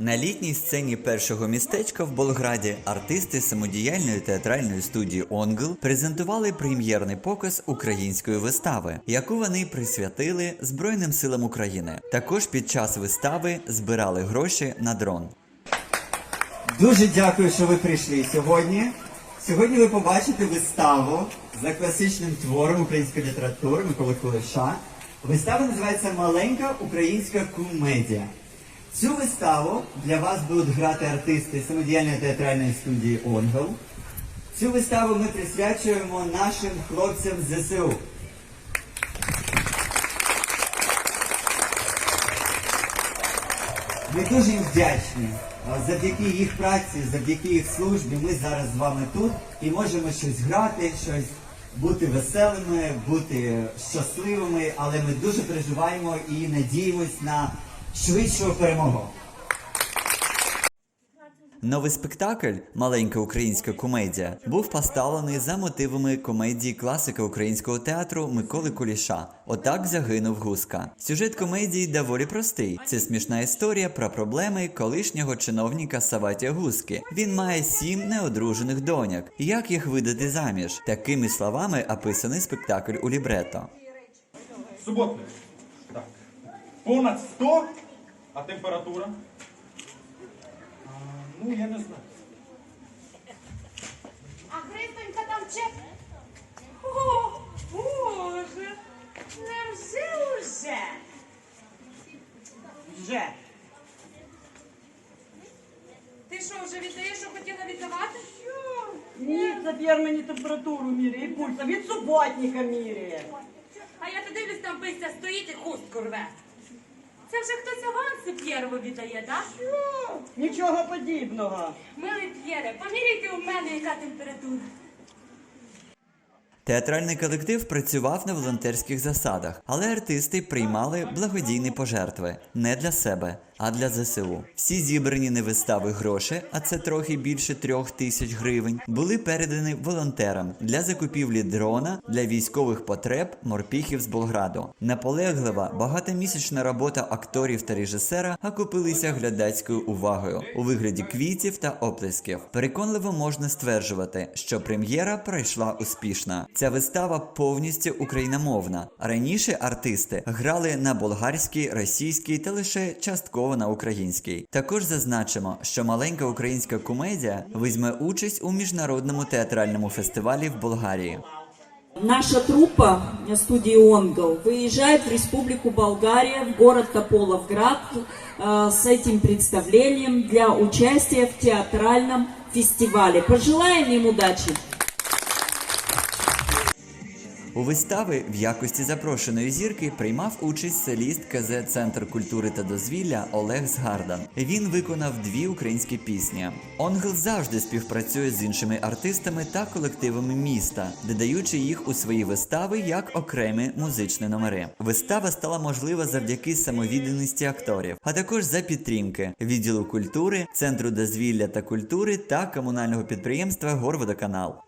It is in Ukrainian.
На літній сцені першого містечка в Болграді артисти самодіяльної театральної студії Онгл презентували прем'єрний показ української вистави, яку вони присвятили Збройним силам України. Також під час вистави збирали гроші на дрон. Дуже дякую, що ви прийшли сьогодні. Сьогодні ви побачите виставу за класичним твором української літератури Миколи Кулеша. Вистава називається Маленька українська комедія. Цю виставу для вас будуть грати артисти самодіяльної театральної студії Онгол. Цю виставу ми присвячуємо нашим хлопцям ЗСУ. Ми дуже їм вдячні. Завдяки їх праці, завдяки їх службі, ми зараз з вами тут і можемо щось грати, щось бути веселими, бути щасливими, але ми дуже переживаємо і надіємось на швидшу перемогу. Новий спектакль Маленька українська комедія був поставлений за мотивами комедії класика українського театру Миколи Куліша. Отак загинув Гуска. Сюжет комедії доволі простий. Це смішна історія про проблеми колишнього чиновника Саватія Гуски. Він має сім неодружених доньок. Як їх видати заміж? Такими словами описаний спектакль у лібрето. Суботник. Так. Понад 100, а температура? А, ну, я не знаю. А Христонька там чек. О, Боже, невже уже? Вже. Ти що, вже віддаєш, що хотіла віддавати? Ні, тепер мені температуру міряє і пульса. Від суботника міряє. А я то дивлюсь, там пися стоїть і хустку рве. Це вже хтось аванси П'єрову віддає, так? Нічого подібного. Милий П'єре, поміряйте у мене, яка температура. Театральний колектив працював на волонтерських засадах, але артисти приймали благодійні пожертви не для себе, а для ЗСУ. Всі зібрані на вистави гроші, а це трохи більше трьох тисяч гривень, були передані волонтерам для закупівлі дрона для військових потреб морпіхів з Болграду. Наполеглива багатомісячна робота акторів та режисера окупилися глядацькою увагою у вигляді квітів та оплесків. Переконливо можна стверджувати, що прем'єра пройшла успішно. Ця вистава повністю україномовна. Раніше артисти грали на болгарській, російській та лише частково на українській. Також зазначимо, що маленька українська комедія візьме участь у міжнародному театральному фестивалі в Болгарії. Наша труппа студии «Онгол» выезжает в Республику Болгария, в город Тополовград э, с этим представлением для участия в театральном фестивале. Пожелаем им удачи! У вистави в якості запрошеної зірки приймав участь соліст КЗ Центр культури та дозвілля Олег Згардан. Він виконав дві українські пісні. Онгл завжди співпрацює з іншими артистами та колективами міста, додаючи їх у свої вистави як окремі музичні номери. Вистава стала можлива завдяки самовідданості акторів, а також за підтримки відділу культури, центру дозвілля та культури та комунального підприємства Горводоканал.